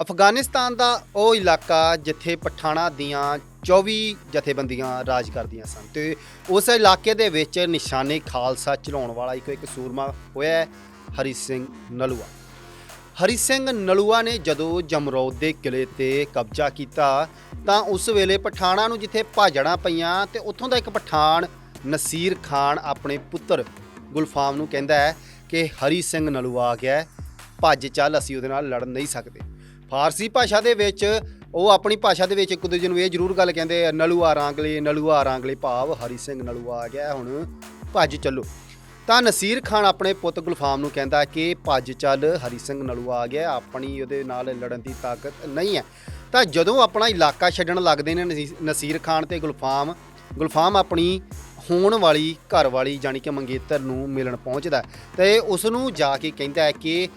ਅਫਗਾਨਿਸਤਾਨ ਦਾ ਉਹ ਇਲਾਕਾ ਜਿੱਥੇ ਪਠਾਣਾ ਦੀਆਂ 24 ਜਥੇਬੰਦੀਆਂ ਰਾਜ ਕਰਦੀਆਂ ਸਨ ਤੇ ਉਸ ਇਲਾਕੇ ਦੇ ਵਿੱਚ ਨਿਸ਼ਾਨੇ ਖਾਲਸਾ ਚਲਾਉਣ ਵਾਲਾ ਇੱਕੋ ਇੱਕ ਸੂਰਮਾ ਹੋਇਆ ਹਰੀ ਸਿੰਘ ਨਲੂਆ। ਹਰੀ ਸਿੰਘ ਨਲੂਆ ਨੇ ਜਦੋਂ ਜਮਰੌਦ ਦੇ ਕਿਲੇ ਤੇ ਕਬਜ਼ਾ ਕੀਤਾ ਤਾਂ ਉਸ ਵੇਲੇ ਪਠਾਣਾ ਨੂੰ ਜਿੱਥੇ ਭਾਜੜਾਂ ਪਈਆਂ ਤੇ ਉੱਥੋਂ ਦਾ ਇੱਕ ਪਠਾਨ ਨਸੀਰ ਖਾਨ ਆਪਣੇ ਪੁੱਤਰ ਗੁਲਫਾਮ ਨੂੰ ਕਹਿੰਦਾ ਹੈ ਕਿ ਹਰੀ ਸਿੰਘ ਨਲੂਆ ਆ ਗਿਆ ਭੱਜ ਚੱਲ, ਅਸੀਂ ਉਹਦੇ ਨਾਲ ਲੜ ਨਹੀਂ ਸਕਦੇ। ਫਾਰਸੀ ਭਾਸ਼ਾ ਦੇ ਵਿੱਚ ਉਹ ਆਪਣੀ ਭਾਸ਼ਾ ਦੇ ਵਿੱਚ ਇੱਕ ਦੂਜੇ ਨੂੰ ਇਹ ਜ਼ਰੂਰ ਗੱਲ ਕਹਿੰਦੇ ਆ, ਨਲੂਆ ਰਾਂਗਲੇ ਨਲੂਆ ਰਾਂਗਲੇ, ਭਾਵ ਹਰੀ ਸਿੰਘ ਨਲੂਆ ਆ ਗਿਆ, ਹੁਣ ਭੱਜ ਚੱਲੋ। ਤਾਂ ਨਸੀਰ ਖਾਨ ਆਪਣੇ ਪੁੱਤ ਗੁਲਫਾਮ ਨੂੰ ਕਹਿੰਦਾ ਕਿ ਭੱਜ ਚੱਲ, ਹਰੀ ਸਿੰਘ ਨਲੂਆ ਆ ਗਿਆ, ਆਪਣੀ ਉਹਦੇ ਨਾਲ ਲੜਨ ਦੀ ਤਾਕਤ ਨਹੀਂ ਹੈ। ਤਾਂ ਜਦੋਂ ਆਪਣਾ ਇਲਾਕਾ ਛੱਡਣ ਲੱਗਦੇ ਨੇ ਨਸੀ- ਨਸੀਰ ਖਾਨ ਤੇ ਗੁਲਫਾਮ ਗੁਲਫਾਮ ਆਪਣੀ ਹੋਣ ਵਾਲੀ ਘਰ ਵਾਲੀ ਜਾਨੀ ਕਿ ਮੰਗੇਤਰ ਨੂੰ ਮਿਲਣ ਪਹੁੰਚਦਾ ਹੈ। ਤੇ ਉਸ ਨੂੰ ਜਾ ਕੇ ਕਹਿੰਦਾ ਹੈ ਕਿ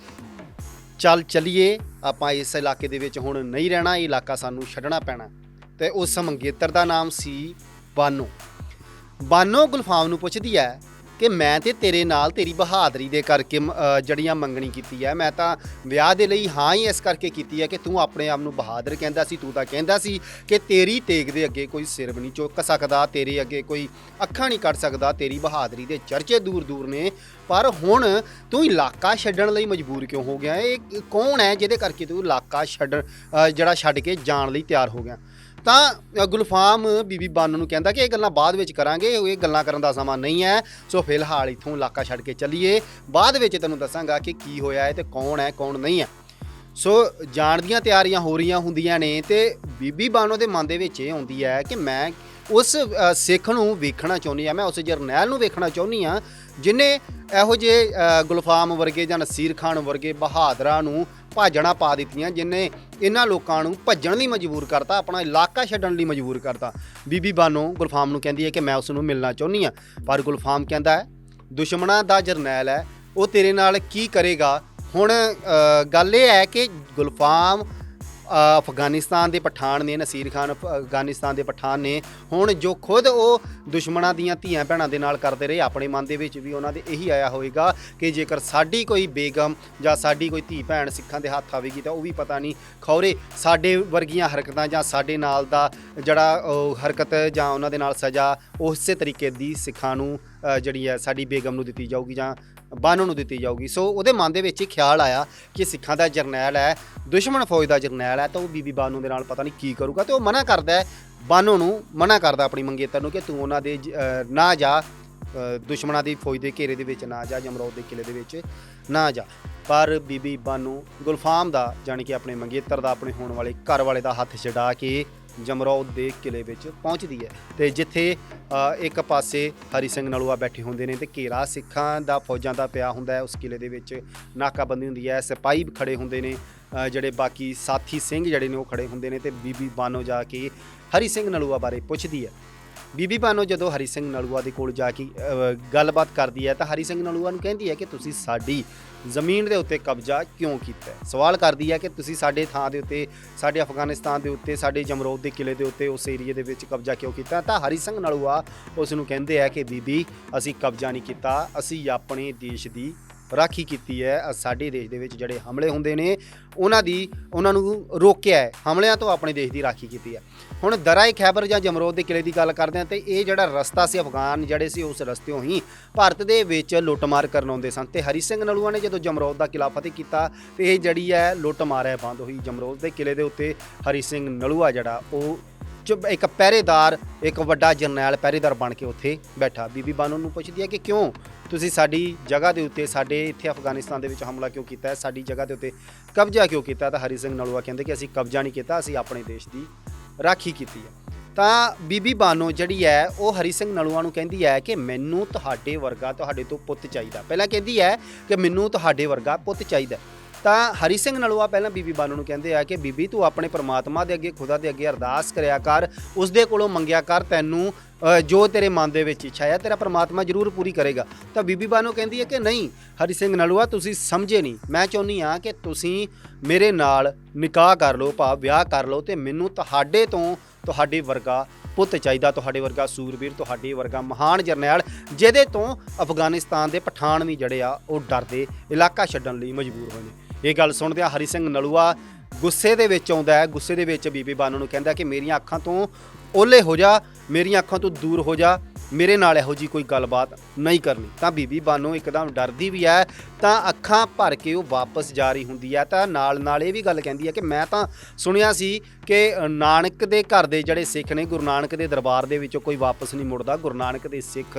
ਚੱਲ ਚੱਲੀਏ ਆਪਾਂ ਇਸ ਇਲਾਕੇ ਦੇ ਵਿੱਚ ਹੁਣ ਨਹੀਂ ਰਹਿਣਾ, ਇਹ ਇਲਾਕਾ ਸਾਨੂੰ ਛੱਡਣਾ ਪੈਣਾ। ਤੇ ਉਸ ਮੰਗੇਤਰ ਦਾ ਨਾਮ ਸੀ ਬਾਨੋ। ਬਾਨੋ ਗੁਲਫਾਮ ਨੂੰ ਪੁੱਛਦੀ ਹੈ ਕਿ ਮੈਂ ਤੇ ਤੇਰੇ ਨਾਲ ਤੇਰੀ ਬਹਾਦਰੀ ਦੇ ਕਰਕੇ ਮ- ਜੜੀਆਂ ਮੰਗਣੀ ਕੀਤੀ ਹੈ। ਮੈਂ ਤਾਂ ਵਿਆਹ ਦੇ ਲਈ ਹਾਂ ਹੀ ਇਸ ਕਰਕੇ ਕੀਤੀ ਹੈ ਕਿ ਤੂੰ ਆਪਣੇ ਆਪ ਨੂੰ ਬਹਾਦਰ ਕਹਿੰਦਾ ਸੀ, ਤੂੰ ਤਾਂ ਕਹਿੰਦਾ ਸੀ ਕਿ ਤੇਰੀ ਤੇਗ ਦੇ ਅੱਗੇ ਕੋਈ ਸਿਰ ਵੀ ਨਹੀਂ ਚੁੱਕ ਸਕਦਾ, ਤੇਰੇ ਅੱਗੇ ਕੋਈ ਅੱਖਾਂ ਨਹੀਂ ਕੱਢ ਸਕਦਾ, ਤੇਰੀ ਬਹਾਦਰੀ ਦੇ ਚਰਚੇ ਦੂਰ ਦੂਰ ਨੇ। ਪਰ ਹੁਣ ਤੂੰ ਇਲਾਕਾ ਛੱਡਣ ਲਈ ਮਜਬੂਰ ਕਿਉਂ ਹੋ ਗਿਆ? ਇਹ ਕੌਣ ਹੈ ਜਿਹਦੇ ਕਰਕੇ ਤੂੰ ਇਲਾਕਾ ਛੱਡ ਜਿਹੜਾ ਛੱਡ ਕੇ ਜਾਣ ਲਈ ਤਿਆਰ ਹੋ ਗਿਆ? ਤਾਂ ਗੁਲਫਾਮ ਬੀਬੀ ਬਾਨੋ ਨੂੰ ਕਹਿੰਦਾ ਕਿ ਇਹ ਗੱਲਾਂ ਬਾਅਦ ਵਿੱਚ ਕਰਾਂਗੇ ਇਹ ਗੱਲਾਂ ਕਰਨ ਦਾ ਸਮਾਂ ਨਹੀਂ ਹੈ। ਸੋ ਫਿਲਹਾਲ ਇਥੋਂ ਇਲਾਕਾ ਛੱਡ ਕੇ ਚੱਲੀਏ। ਬਾਅਦ ਵਿੱਚ ਤੈਨੂੰ ਦੱਸਾਂਗਾ ਕਿ ਕੀ ਹੋਇਆ ਹੈ ਤੇ ਕੌਣ ਹੈ, ਕੌਣ ਨਹੀਂ ਹੈ। ਸੋ ਜਾਣ ਦੀਆਂ ਤਿਆਰੀਆਂ ਹੋ ਰਹੀਆਂ ਹੁੰਦੀਆਂ ਨੇ ਤੇ ਬੀਬੀ ਬਾਨੋ ਦੇ ਮਨ ਦੇ ਵਿੱਚ ਇਹ ਆਉਂਦੀ ਹੈ ਕਿ ਮੈਂ ਉਸ ਸਿੱਖ ਨੂੰ ਵੇਖਣਾ ਚਾਹੁੰਦੀ ਆ ਮੈਂ ਉਸ ਜਰਨੈਲ ਨੂੰ ਵੇਖਣਾ ਚਾਹੁੰਦੀ ਆ ਜਿਨੇ ਇਹੋ ਜਿਹੇ ਗੁਲਫਾਮ ਵਰਗੇ ਜਾਂ ਨਸੀਰ ਖਾਨ ਵਰਗੇ ਬਹਾਦਰਾਂ ਨੂੰ ਭਾਜਣਾ ਪਾ ਦਿੱਤੀਆਂ ਜਿਨੇ ਇਹਨਾਂ ਲੋਕਾਂ ਨੂੰ ਭੱਜਣ ਲਈ ਮਜਬੂਰ ਕਰਤਾ, ਆਪਣਾ ਇਲਾਕਾ ਛੱਡਣ ਲਈ ਮਜਬੂਰ ਕਰਤਾ। ਬੀਬੀ ਬਾਨੋ ਗੁਲਫਾਮ ਨੂੰ ਕਹਿੰਦੀ ਹੈ ਕਿ ਮੈਂ ਉਸ ਨੂੰ ਮਿਲਣਾ ਚਾਹੁੰਦੀ ਆ ਪਰ ਗੁਲਫਾਮ ਕਹਿੰਦਾ ਹੈ, ਦੁਸ਼ਮਣਾਂ ਦਾ ਜਰਨੈਲ ਹੈ, ਉਹ ਤੇਰੇ ਨਾਲ ਕੀ ਕਰੇਗਾ? ਹੁਣ ਗੱਲ ਇਹ ਹੈ ਕਿ ਗੁਲਫਾਮ ਅਫਗਾਨਿਸਤਾਨ ਦੇ ਪਠਾਨ ਨੇ, ਨਸੀਰ ਖਾਨ ਅਫਗਾਨਿਸਤਾਨ ਦੇ ਪਠਾਨ ਨੇ, ਹੁਣ ਜੋ ਖੁਦ ਉਹ ਦੁਸ਼ਮਣਾਂ ਦੀਆਂ ਧੀਆਂ ਭੈਣਾਂ ਦੇ ਨਾਲ ਕਰਦੇ ਰਹੇ, ਆਪਣੇ ਮਨ ਦੇ ਵਿੱਚ ਵੀ ਉਹਨਾਂ ਦੇ ਇਹੀ ਆਇਆ ਹੋਵੇਗਾ ਕਿ ਜੇਕਰ ਸਾਡੀ ਕੋਈ ਬੇਗਮ ਜਾਂ ਸਾਡੀ ਕੋਈ ਧੀ ਭੈਣ ਸਿੱਖਾਂ ਦੇ ਹੱਥ ਆਵੇਗੀ, ਤਾਂ ਉਹ ਵੀ ਪਤਾ ਨਹੀਂ ਖੌਰੇ ਸਾਡੇ ਵਰਗੀਆਂ ਹਰਕਤਾਂ ਜਾਂ ਸਾਡੇ ਨਾਲ ਦਾ ਜਿਹੜਾ ਹਰਕਤ ਜਾਂ ਉਹਨਾਂ ਦੇ ਨਾਲ ਸਜ਼ਾ ਉਸੇ ਤਰੀਕੇ ਦੀ ਸਿੱਖਾਂ ਨੂੰ ਜਿਹੜੀ ਹੈ ਸਾਡੀ ਬੇਗਮ ਨੂੰ ਦਿੱਤੀ ਜਾਊਗੀ ਜਾਂ ਬਾਨੋ ਨੂੰ ਦਿੱਤੀ ਜਾਊਗੀ। ਸੋ ਉਹਦੇ ਮਨ ਦੇ ਵਿੱਚ ਇਹ ਖਿਆਲ ਆਇਆ ਕਿ ਸਿੱਖਾਂ ਦਾ ਜਰਨੈਲ ਹੈ ਦੁਸ਼ਮਣ ਫੌਜ ਦਾ ਜਰਨੈਲ ਹੈ ਤਾਂ ਉਹ ਬੀਬੀ ਬਾਨੋ ਦੇ ਨਾਲ ਪਤਾ ਨਹੀਂ ਕੀ ਕਰੂਗਾ ਤੇ ਉਹ ਮਨਾ ਕਰਦਾ ਹੈ ਬਾਨੋ ਨੂੰ ਮਨਾ ਕਰਦਾ ਆਪਣੀ ਮੰਗੇਤਰ ਨੂੰ ਕਿ ਤੂੰ ਉਹਨਾਂ ਦੇ ਜ- ਅ, ਨਾ ਜਾ ਅ, ਦੁਸ਼ਮਣਾਂ ਦੀ ਫੌਜ ਦੇ ਘੇਰੇ ਦੇ ਵਿੱਚ ਨਾ ਜਾ ਜਮਰੌਦ ਦੇ ਕਿਲੇ ਦੇ ਵਿੱਚ ਨਾ ਜਾ। ਪਰ ਬੀਬੀ ਬਾਨੋ ਗੁਲਫਾਮ ਦਾ ਜਾਣੀ ਕਿ ਆਪਣੇ ਮੰਗੇਤਰ ਦਾ ਆਪਣੇ ਹੋਣ ਵਾਲੇ ਘਰ ਵਾਲੇ ਦਾ ਹੱਥ ਛਡਾ ਕੇ ਜਮਰੌਦ ਦੇ ਕਿਲੇ ਵਿੱਚ ਪਹੁੰਚਦੀ ਹੈ। ਤੇ ਜਿੱਥੇ ਇੱਕ ਪਾਸੇ ਹਰੀ ਸਿੰਘ ਨਲੂਆ ਬੈਠੇ ਹੁੰਦੇ ਨੇ ਤੇ ਘੇਰਾ ਸਿੱਖਾਂ ਦਾ ਫੌਜਾਂ ਦਾ ਪਿਆ ਹੁੰਦਾ ਹੈ। ਉਸ ਕਿਲੇ ਦੇ ਵਿੱਚ ਨਾਕਾਬੰਦੀ ਹੁੰਦੀ ਹੈ। ਸਿਪਾਹੀ ਵੀ ਖੜੇ ਹੁੰਦੇ ਨੇ ਜਿਹੜੇ ਬਾਕੀ ਸਾਥੀ ਸਿੰਘ ਜਿਹੜੇ ਨੇ ਉਹ ਖੜੇ ਹੁੰਦੇ ਨੇ ਤੇ ਬੀਬੀ ਬਾਨੋ ਜਾ ਕੇ ਹਰੀ ਸਿੰਘ ਨਲੂਆ ਬਾਰੇ ਪੁੱਛਦੀ ਹੈ। ਬੀਬੀ ਬਾਨੋ ਜਦੋਂ ਹਰੀ ਸਿੰਘ ਨਲੂਆ ਦੇ ਕੋਲ ਜਾ ਕੇ ਅ, ਗੱਲਬਾਤ ਕਰਦੀ ਹੈ ਤਾਂ ਹਰੀ ਸਿੰਘ ਨਲੂਆ ਨੂੰ ਕਹਿੰਦੀ ਹੈ ਕਿ ਤੁਸੀਂ ਸਾਡੀ ਜ਼ਮੀਨ ਦੇ ਉੱਤੇ ਕਬਜ਼ਾ ਕਿਉਂ ਕੀਤਾ ਹੈ? ਸਵਾਲ ਕਰਦੀ ਹੈ ਕਿ ਤੁਸੀਂ ਸਾਡੇ ਥਾਂ ਦੇ ਉੱਤੇ ਸਾਡੇ ਅਫਗਾਨਿਸਤਾਨ ਦੇ ਉੱਤੇ ਸਾਡੇ ਜਮਰੌਦ ਦੇ ਕਿਲੇ ਦੇ ਉੱਤੇ ਉਸ ਏਰੀਏ ਦੇ ਵਿੱਚ ਕਬਜ਼ਾ ਕਿਉਂ ਕੀਤਾ ਤਾਂ ਹਰੀ ਸਿੰਘ ਨਲੂਆ ਉਸ ਨੂੰ ਕਹਿੰਦੇ ਆ ਕਿ ਬੀਬੀ ਅਸੀਂ ਕਬਜ਼ਾ ਨਹੀਂ ਕੀਤਾ ਅਸੀਂ ਆਪਣੇ ਦੇਸ਼ ਦੀ ਰਾਖੀ ਕੀਤੀ ਹੈ। ਅ- ਸਾਡੇ ਦੇਸ਼ ਦੇ ਵਿੱਚ ਜਿਹੜੇ ਹਮਲੇ ਹੁੰਦੇ ਨੇ, ਉਹਨਾਂ ਦੀ, ਉਹਨਾਂ ਨੂੰ ਰੋਕਿਆ ਹੈ। ਹਮਲਿਆਂ ਤੋਂ ਆਪਣੇ ਦੇਸ਼ ਦੀ ਰਾਖੀ ਕੀਤੀ ਹੈ। ਹੁਣ ਦਰਾਏ ਖੈਬਰ ਜਾਂ ਜਮਰੋਦ ਦੇ ਕਿਲੇ ਦੀ ਗੱਲ ਕਰਦੇ ਹਾਂ ਤੇ ਇਹ ਜਿਹੜਾ ਰਸਤਾ ਸੀ ਅਫਗਾਨ, ਜਿਹੜੇ ਸੀ ਉਸ ਰਸਤਿਓਂ ਹੀ ਭਾਰਤ ਦੇ ਵਿੱਚ ਲੁੱਟਮਾਰ ਕਰਨ ਆਉਂਦੇ ਸਨ ਤੇ ਹਰੀ ਸਿੰਘ ਨਲੂਆ ਨੇ ਜਦੋਂ ਜਮਰੋਦ ਦਾ ਕਿਲਾ ਫਤਿਹ ਕੀਤਾ ਤੇ ਇਹ ਜਿਹੜੀ ਹੈ ਲੁੱਟਮਾਰ ਹੈ ਬੰਦ ਹੋਈ। ਜਮਰੋਦ ਦੇ ਕਿਲੇ ਦੇ ਉੱਤੇ ਹਰੀ ਸਿੰਘ ਨਲੂਆ ਜਿਹੜਾ ਉਹ ਚ- ਇੱਕ ਪਹਿਰੇਦਾਰ, ਇੱਕ ਵੱਡਾ ਜਰਨੈਲ, ਪਹਿਰੇਦਾਰ ਬਣ ਕੇ ਉੱਥੇ ਬੈਠਾ। ਬੀਬੀ ਬਾਨੋ ਨੂੰ ਪੁੱਛਦੀ ਹੈ ਕਿ ਕਿਉਂ ਤੁਸੀਂ ਸਾਡੀ ਜਗ੍ਹਾ ਦੇ ਉੱਤੇ ਸਾਡੇ ਇੱਥੇ ਅਫਗਾਨਿਸਤਾਨ ਦੇ ਵਿੱਚ ਹਮਲਾ ਕਿਉਂ ਕੀਤਾ ਹੈ? ਸਾਡੀ ਜਗ੍ਹਾ ਦੇ ਉੱਤੇ ਕਬਜ਼ਾ ਕਿਉਂ ਕੀਤਾ ਤਾਂ ਹਰੀ ਸਿੰਘ ਨਲੂਆ ਕਹਿੰਦੇ ਕਿ ਅਸੀਂ ਕਬਜ਼ਾ ਨਹੀਂ ਕੀਤਾ, ਅਸੀਂ ਆਪਣੇ ਦੇਸ਼ ਦੀ ਰਾਖੀ ਕੀਤੀ ਹੈ। ਤਾਂ ਬੀਬੀ ਬਾਨੋ ਜਿਹੜੀ ਹੈ, ਉਹ ਹਰੀ ਸਿੰਘ ਨਲੂਆ ਨੂੰ ਕਹਿੰਦੀ ਹੈ ਕਿ ਮੈਨੂੰ ਤੁਹਾਡੇ ਵਰਗਾ ਤੁਹਾਡੇ ਤੋਂ ਪੁੱਤ ਚਾਹੀਦਾ। ਪਹਿਲਾਂ ਕਹਿੰਦੀ ਹੈ ਕਿ ਮੈਨੂੰ ਤੁਹਾਡੇ ਵਰਗਾ ਪੁੱਤ ਚਾਹੀਦਾ ਤਾਂ ਹਰੀ ਸਿੰਘ ਨਲੂਆ ਪਹਿਲਾਂ ਬੀਬੀ ਬਾਨੂ ਨੂੰ ਕਹਿੰਦੇ ਆ ਕਿ ਬੀਬੀ ਤੂੰ ਆਪਣੇ ਪ੍ਰਮਾਤਮਾ ਦੇ ਅੱਗੇ, ਖੁਦਾ ਦੇ ਅੱਗੇ ਅਰਦਾਸ ਕਰਿਆ ਕਰ, ਉਸ ਦੇ ਕੋਲੋਂ ਮੰਗਿਆ ਕਰ, ਤੈਨੂੰ ਜੋ ਤੇਰੇ ਮਨ ਦੇ ਵਿੱਚ ਇੱਛਾ ਹੈ, ਤੇਰਾ ਪ੍ਰਮਾਤਮਾ ਜ਼ਰੂਰ ਪੂਰੀ ਕਰੇਗਾ। ਤਾਂ ਬੀਬੀ ਬਾਨੂ ਕਹਿੰਦੀ ਹੈ ਕਿ ਨਹੀਂ, ਹਰੀ ਸਿੰਘ ਨਲੂਆ, ਤੁਸੀਂ ਸਮਝੇ ਨਹੀਂ। ਮੈਂ ਚਾਹੁੰਦੀ ਆ ਕਿ ਤੁਸੀਂ ਮੇਰੇ ਨਾਲ ਨਿਕਾਹ ਕਰ ਲਓ, ਭਾਵ ਵਿਆਹ ਕਰ ਲਓ ਤੇ ਮੈਨੂੰ ਤੁਹਾਡੇ ਤੋਂ ਤੁਹਾਡੇ ਵਰਗਾ ਪੁੱਤ ਚਾਹੀਦਾ, ਤੁਹਾਡੇ ਵਰਗਾ ਸੂਰਬੀਰ, ਤੁਹਾਡੇ ਵਰਗਾ ਮਹਾਨ ਜਰਨੈਲ, ਜਿਹਦੇ ਤੋਂ ਅਫਗਾਨਿਸਤਾਨ ਦੇ ਪਠਾਨ ਵੀ ਜੜੇ ਆ, ਉਹ ਡਰਦੇ, ਇਲਾਕਾ ਛੱਡਣ ਲਈ ਮਜਬੂਰ ਹੋਏ ਨੇ। ਇਹ ਗੱਲ ਸੁਣਦਿਆਂ ਹਰੀ ਸਿੰਘ ਨਲੂਆ ਗੁੱਸੇ ਦੇ ਵਿੱਚ ਆਉਂਦਾ ਹੈ, ਗੁੱਸੇ ਦੇ ਵਿੱਚ ਬੀਬੀ ਬਾਨੋ ਨੂੰ ਕਹਿੰਦਾ ਕਿ ਮੇਰੀਆਂ ਅੱਖਾਂ ਤੋਂ ਓਲੇ ਹੋ ਜਾ, ਮੇਰੀਆਂ ਅੱਖਾਂ ਤੋਂ ਦੂਰ ਹੋ ਜਾ। ਮੇਰੇ ਨਾਲ ਇਹੋ ਜੀ ਕੋਈ ਗੱਲਬਾਤ ਨਹੀਂ ਕਰਨੀ। ਤਾਂ ਬੀਬੀ ਬਾਨੋ ਇੱਕਦਮ ਡਰਦੀ ਵੀ ਹੈ, ਤਾਂ ਅੱਖਾਂ ਭਰ ਕੇ ਉਹ ਵਾਪਸ ਜਾ ਰਹੀ ਹੁੰਦੀ ਹੈ। ਤਾਂ ਨਾਲ ਨਾਲ ਇਹ ਵੀ ਗੱਲ ਕਹਿੰਦੀ ਹੈ ਕਿ ਮੈਂ ਤਾਂ ਸੁਣਿਆ ਸੀ ਕਿ ਨਾਨਕ ਦੇ ਘਰ ਦੇ ਜਿਹੜੇ ਸਿੱਖ ਨੇ, ਗੁਰੂ ਨਾਨਕ ਦੇ ਦਰਬਾਰ ਦੇ ਵਿੱਚੋਂ ਕੋਈ ਵਾਪਸ ਨਹੀਂ ਮੁੜਦਾ। ਗੁਰੂ ਨਾਨਕ ਦੇ ਸਿੱਖ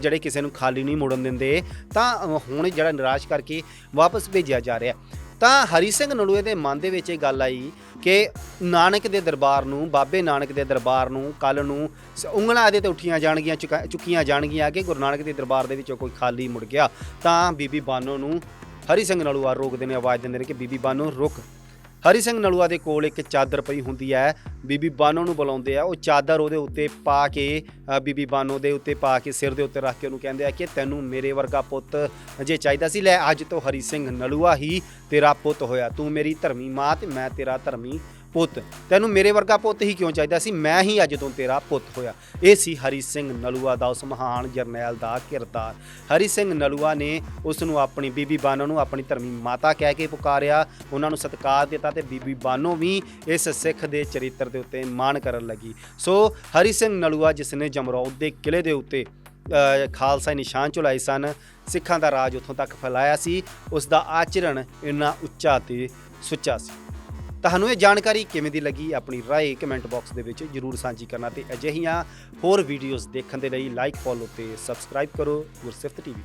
ਜਿਹੜੇ ਕਿਸੇ ਨੂੰ ਖਾਲੀ ਨਹੀਂ ਮੁੜਨ ਦਿੰਦੇ, ਤਾਂ ਹੁਣ ਜਿਹੜਾ ਨਿਰਾਸ਼ ਕਰਕੇ ਵਾਪਸ ਭੇਜਿਆ ਜਾ ਰਿਹਾ। ਤਾਂ ਹਰੀ ਸਿੰਘ ਨਲੂਏ ਦੇ ਮਨ ਦੇ ਵਿੱਚ ਇਹ ਗੱਲ ਆਈ ਕਿ ਨਾਨਕ ਦੇ ਦਰਬਾਰ ਨੂੰ, ਬਾਬੇ ਨਾਨਕ ਦੇ ਦਰਬਾਰ ਨੂੰ ਕੱਲ ਨੂੰ ਸ- ਉਂਗਲਾਂ ਇਹਦੇ ਤੇ ਉੱਠੀਆਂ ਜਾਣਗੀਆਂ, ਚੁਕਾ- ਚੁੱਕੀਆਂ ਜਾਣਗੀਆਂ ਕਿ ਗੁਰੂ ਨਾਨਕ ਦੇ ਦਰਬਾਰ ਦੇ ਵਿੱਚੋਂ ਕੋਈ ਖਾਲੀ ਮੁੜ ਗਿਆ ਤਾਂ ਬੀਬੀ ਬਾਨੋ ਨੂੰ ਹਰੀ ਸਿੰਘ ਨਲੂਆ ਰੋਕਦੇ ਨੇ, ਆਵਾਜ਼ ਦਿੰਦੇ ਨੇ ਕਿ ਬੀਬੀ ਬਾਨੋ ਰੁਕ। ਹਰੀ ਸਿੰਘ ਨਲੂਆ ਦੇ ਕੋਲ ਇੱਕ ਚਾਦਰ ਪਈ ਹੁੰਦੀ ਹੈ। ਬੀਬੀ ਬਾਨੋ ਨੂੰ ਬੁਲਾਉਂਦੇ ਆ। ਉਹ ਚਾਦਰ ਉਹਦੇ ਉੱਤੇ ਪਾ ਕੇ ਬੀਬੀ ਬਾਨੋ ਦੇ ਉੱਤੇ ਪਾ ਕੇ ਸਿਰ ਦੇ ਉੱਤੇ ਰੱਖ ਕੇ ਉਹਨੂੰ ਕਹਿੰਦੇ ਆ ਕਿ ਤੈਨੂੰ ਮੇਰੇ ਵਰਗਾ ਪੁੱਤ ਜੇ ਚਾਹੀਦਾ ਸੀ, ਲੈ ਅੱਜ ਤੋਂ ਹਰੀ ਸਿੰਘ ਨਲੂਆ ਹੀ ਤੇਰਾ ਪੁੱਤ ਹੋਇਆ। ਤੂੰ ਮੇਰੀ ਧਰਮੀ ਮਾਂ ਤੇ ਮੈਂ ਤੇਰਾ ਧਰਮੀ ਪੁੱਤ, ਤੈਨੂੰ ਮੇਰੇ ਵਰਗਾ ਪੁੱਤ ਹੀ ਕਿਉਂ ਚਾਹੀਦਾ ਸੀ? ਮੈਂ ਹੀ ਅੱਜ ਤੋਂ ਤੇਰਾ ਪੁੱਤ ਹੋਇਆ। ਇਹ ਸੀ ਹਰੀ ਸਿੰਘ ਨਲੂਆ ਦਾ ਉਸ ਮਹਾਨ ਜਰਨੈਲ ਦਾ ਕਿਰਦਾਰ। ਹਰੀ ਸਿੰਘ ਨਲੂਆ ਨੇ ਉਸ ਨੂੰ ਆਪਣੀ ਬੀਬੀ ਬਾਨੋ ਨੂੰ ਆਪਣੀ ਧਰਮੀ ਮਾਤਾ ਕਹਿ ਕੇ ਪੁਕਾਰਿਆ। ਉਹਨਾਂ ਨੂੰ ਸਤਿਕਾਰ ਦਿੱਤਾ ਤੇ ਬੀਬੀ ਬਾਨੋ ਵੀ ਇਸ ਸਿੱਖ ਦੇ ਚਰਿੱਤਰ ਦੇ ਉੱਤੇ ਮਾਣ ਕਰਨ ਲੱਗੀ। ਸੋ ਹਰੀ ਸਿੰਘ ਨਲੂਆ ਜਿਸ ਨੇ ਜਮਰੌਦ ਦੇ ਕਿਲੇ ਦੇ ਉੱਤੇ ਖਾਲਸਾ ਨਿਸ਼ਾਨ ਚੁਲਾਏ ਸਨ, ਸਿੱਖਾਂ ਦਾ ਰਾਜ ਉੱਥੋਂ ਤੱਕ ਫੈਲਾਇਆ ਸੀ। ਉਸ ਦਾ ਆਚਰਣ ਇੰਨਾ ਉੱਚਾ ਤੇ ਸੁੱਚਾ ਸੀ। ਤੁਹਾਨੂੰ ਇਹ ਜਾਣਕਾਰੀ ਕਿਵੇਂ ਦੀ ਲੱਗੀ? ਆਪਣੀ ਰਾਏ ਕਮੈਂਟ ਬਾਕਸ ਦੇ ਵਿੱਚ ਜਰੂਰ ਸਾਂਝੀ ਕਰਨਾ ਤੇ ਅਜਿਹੀਆਂ ਹੋਰ ਵੀਡੀਓਜ਼ ਦੇਖਣ ਦੇ ਲਈ ਲਾਈਕ ਫੋਲੋ ਤੇ ਸਬਸਕ੍ਰਾਈਬ ਕਰੋ ਗੁਰਸਿਫਤ ਟੀਵੀ